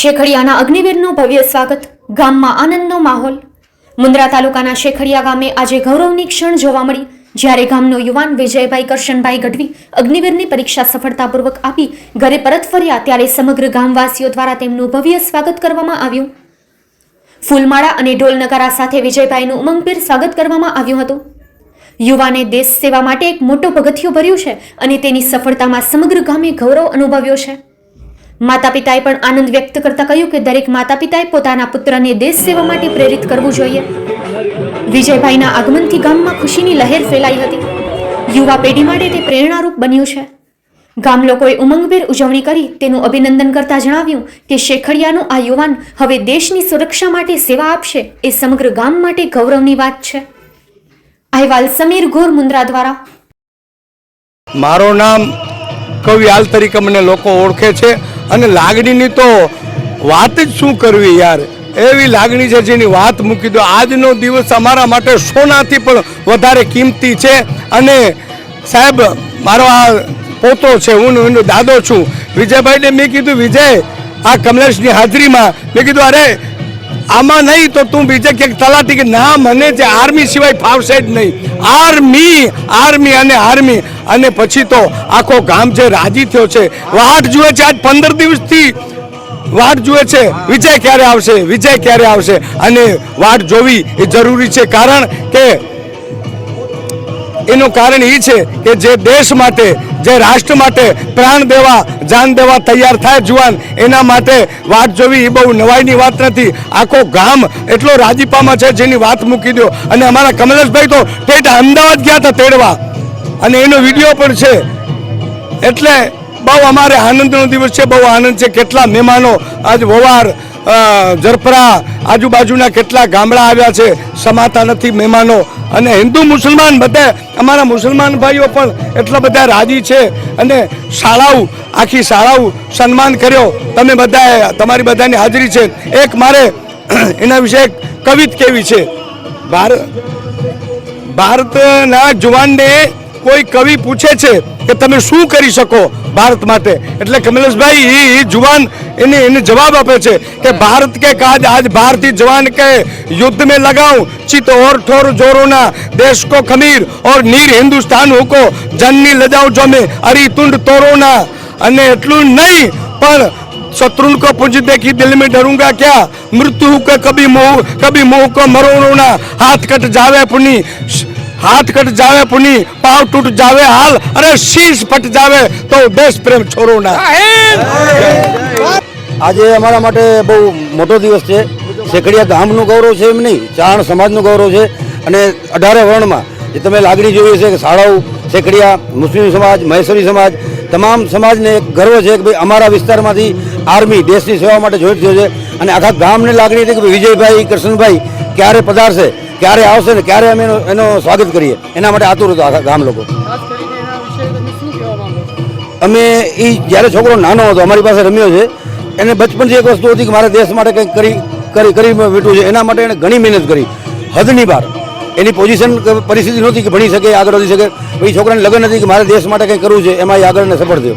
શેખડિયાના અગ્નિવીરનું ભવ્ય સ્વાગત, ગામમાં આનંદનો માહોલ. મુન્દ્રા તાલુકાના શેખડિયા ગામે આજે ગૌરવની ક્ષણ જોવા મળી, જ્યારે ગામનો યુવાન વિજયભાઈ કરશનભાઈ ગઢવી અગ્નિવીરની પરીક્ષા સફળતાપૂર્વક આપી ઘરે પરત ફર્યા ત્યારે સમગ્ર ગામવાસીઓ દ્વારા તેમનું ભવ્ય સ્વાગત કરવામાં આવ્યું. ફૂલમાળા અને ઢોલ નગારા સાથે વિજયભાઈનું ઉમંગભેર સ્વાગત કરવામાં આવ્યું હતું. યુવાને દેશ સેવા માટે એક મોટો પગથિયું ભર્યું છે અને તેની સફળતામાં સમગ્ર ગામે ગૌરવ અનુભવ્યો છે. માતા પિતાએ પણ આનંદ વ્યક્ત કરતા કહ્યું કે દરેક માતા પિતાએ પોતાના પુત્રને દેશ સેવા માટે પ્રેરિત કરવું જોઈએ. વિજયભાઈના આગમનથી ગામમાં ખુશીની લહેર ફેલાઈ હતી. યુવા પેઢી માટે તે પ્રેરણારૂપ બન્યું છે. ગામ લોકોએ ઉમંગભેર ઉજવણી કરી, તેનું અભિનંદન કરતા જણાવ્યું કે શેખડિયાનો આ યુવાન હવે દેશની સુરક્ષા માટે સેવા આપશે એ સમગ્ર ગામ માટે ગૌરવની વાત છે. અહેવાલ સમીર ગોર મુન્દ્રા દ્વારા. મારું નામ કવિયાલ તરીકે મને લોકો ઓળખે છે. અને લાગણીની તો વાત જ શું કરવી યાર? એવી લાગણી છે જેની વાત મૂકી દો. આજનો દિવસ અમારા માટે સોનાથી પણ વધારે કિંમતી છે. અને સાહેબ, મારો આ પોતો છે, હું એનો દાદો છું. વિજયભાઈને મેં કીધું, વિજય, આ કમલેશની હાજરીમાં. મેં કીધું, અરે આમાં નહીં તો તું બીજે ક્યાંક તલાટી કે, ના, મને જે આર્મી સિવાય ફાવશે જ નહીં. આર્મી આર્મી અને આર્મી. અને પછી તો આખો ગામ જે રાજી થયો છે. વાટ જુએ છે આજ પંદર દિવસથી. વાટ જુએ છે, વિજય ક્યારે આવશે? વિજય ક્યારે આવશે? અને વાટ જોવી એ જરૂરી છે. કારણ કે એનું કારણ એ છે કે જે દેશ માટે, જે રાષ્ટ્ર માટે પ્રાણ દેવા, જાન દેવા તૈયાર થાય જુવાન, એના માટે વાત જોવી એ બહુ નવાઈની વાત નથી. આખો ગામ એટલો રાજીપામાં છે જેની વાત મૂકી દો અને અમારા કમલેશભાઈ તો ઠેઠ અમદાવાદ ગયા હતા તેડવા. અને એનો વીડિયો પણ છે. એટલે બહુ અમારે આનંદનો દિવસ છે, બહુ આનંદ છે. કેટલા મહેમાનો, આજ વવાર જરપરા આજુબાજુના કેટલા ગામડા આવ્યા છે, સમાતા નથી, મહેમાનો. અને હિન્દુ મુસલમાન બધા, અમારા મુસલમાન ભાઈઓ પણ એટલા બધા રાજી છે. અને શાળાઓ, આખી શાળાઓ સન્માન કર્યો. તમે બધા તમારી બધાની હાજરી છે. એક મારે એના વિશે એક કવિત કેવી છે. ભારત ભારતના જુવાનને કોઈ કવિ પૂછે છે કે તમે શું કરી શકો ભારત માટે એટલે કમલેશભાઈ એ એ જુવાન એને એને જવાબ આપે છે કે ભારત કે કાજ આજ ભારતીય જવાન કે युद्ध में लगाऊं चित और ठोर जोरोना देश को खमीर और नीर हिंदुस्तान हुको जननी लजाऊं जो में अरी तुंड तोरोना અને એટલું નહીં પણ शत्रु को पुंज देखी दिल में डरूंगा क्या मृत्यु के कभी मोह कभी मोह को मरोना हाथ कट जावे पुनी હાથ કટ જાવે પુની પાવ તૂટ જાવે હાલ અરે શીશ ફટ જાવે તો દેશ પ્રેમ છોરો ના. આજે અમારા માટે બહુ મોટો દિવસ છે. શેકડિયા ગામનું ગૌરવ છે એમ નહીં ચાણ સમાજનું ગૌરવ છે. અને અઢારે વર્ણમાં જે તમે લાગણી જોઈ છે કે શાળાઓ શેકડિયા મુસ્લિમ સમાજ મહેશ્વરી સમાજ તમામ સમાજને એક ગર્વ છે કે ભાઈ અમારા વિસ્તારમાંથી આર્મી દેશની સેવા માટે જોઈ થયો છે. અને આખા ગામને લાગણી હતી કે વિજયભાઈ કૃષ્ણભાઈ ક્યારે પધારશે ક્યારે આવશે ને ક્યારે અમે એનો સ્વાગત કરીએ. એના માટે આતુર હતો આખા ગામ લોકો. અમે એ જ્યારે છોકરો નાનો હતો અમારી પાસે રમ્યો છે એને બચપનથી એક વસ્તુ હતી કે મારે દેશ માટે કંઈક કરી કરી કરી બેઠું છે. એના માટે એણે ઘણી મહેનત કરી. હદની બહાર એની પોઝિશન પરિસ્થિતિ નહોતી કે ભણી શકે આગળ વધી શકે. એ છોકરાને લગ્ન નથી કે મારે દેશ માટે કંઈક કરવું છે એમાં એ આગળને સફળ થયો.